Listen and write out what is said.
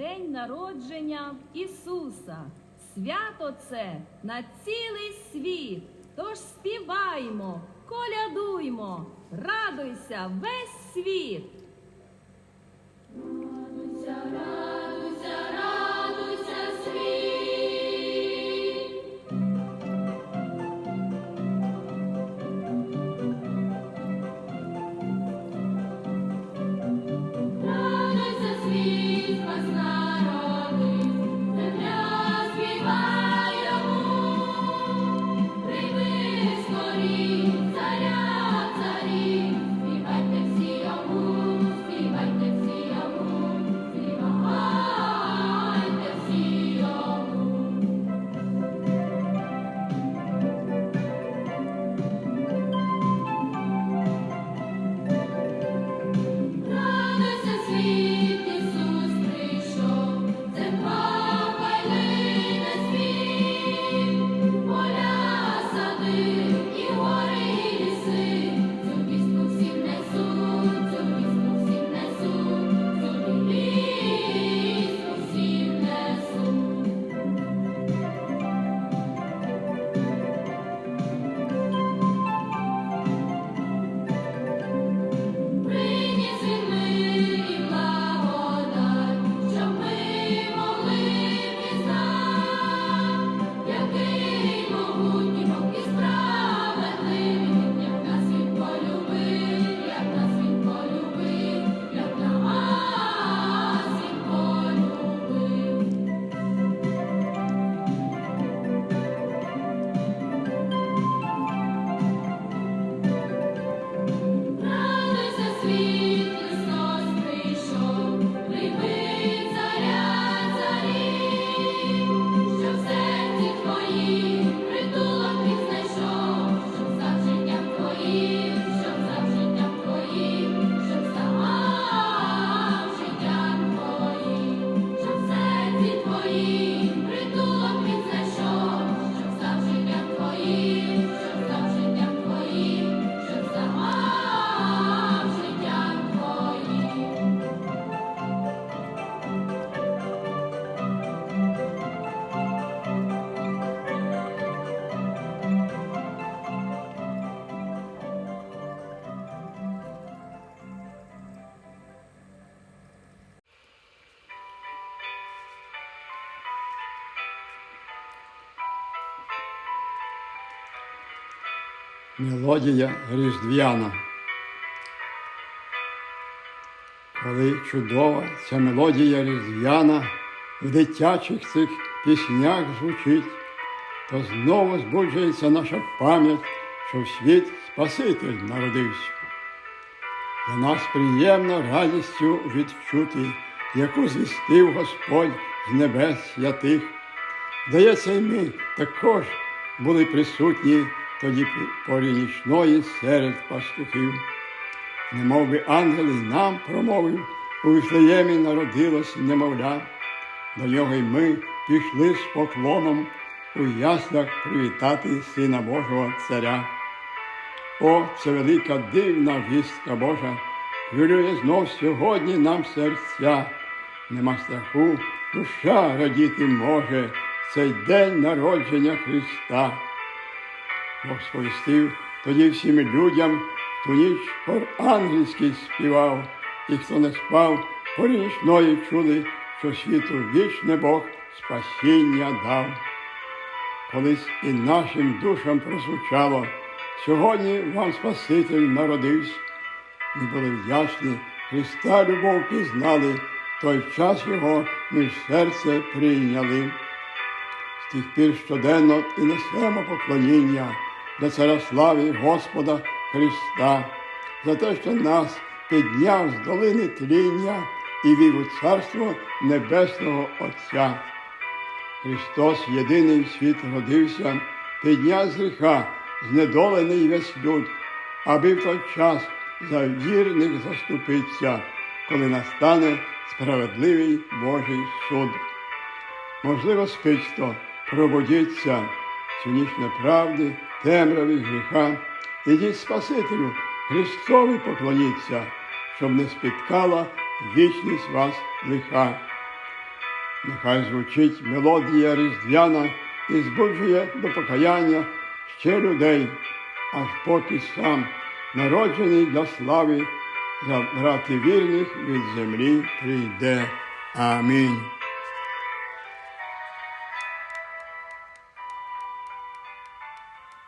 день народження Ісуса. Свято це на цілий світ. Тож співаймо, колядуймо, радуйся весь світ. Мелодія різдвяна. Коли чудова ця мелодія різдвяна в дитячих цих піснях звучить, то знову збуджується наша пам'ять, що в світ Спаситель народився. Для нас приємно радістю відчути, яку звістив Господь з небес святих. Здається, і ми також були присутні тоді порі нічної серед пастухів. Немов би ангел і нам промовив, у Вифлеємі народилось немовля. До нього й ми пішли з поклоном у яслях привітати Сина Божого Царя. О, це велика дивна вістка Божа, хвилює знов сьогодні нам серця. Нема страху, душа радіти може цей день народження Христа. Бог сповістив тоді всім людям, ту ніч хор ангельський співав, і хто не спав, порі нічної чули, що світу вічне Бог спасіння дав. Колись і нашим душам прозвучало, сьогодні вам Спаситель народився. Ми були вдячні, Христа любов пізнали, той час його ми в серце прийняли. З тих пір щоденно і несемо поклоніння до царя слави Господа Христа, за те, що нас підняв з долини тління і вів у царство Небесного Отця. Христос єдиний в світ родився, підняв з гріха, знедолений весь люд, аби в той час за вірних заступиться, коли настане справедливий Божий суд. Можливо, спить хто, пробудіться, цю ніч темряви гріха. Ідіть Спасителю, Христові поклоніться, щоб не спіткала вічність вас лиха. Нехай звучить мелодія різдвяна і збуджує до покаяння ще людей, аж поки сам, народжений для слави, забрати вірних від землі прийде. Амінь.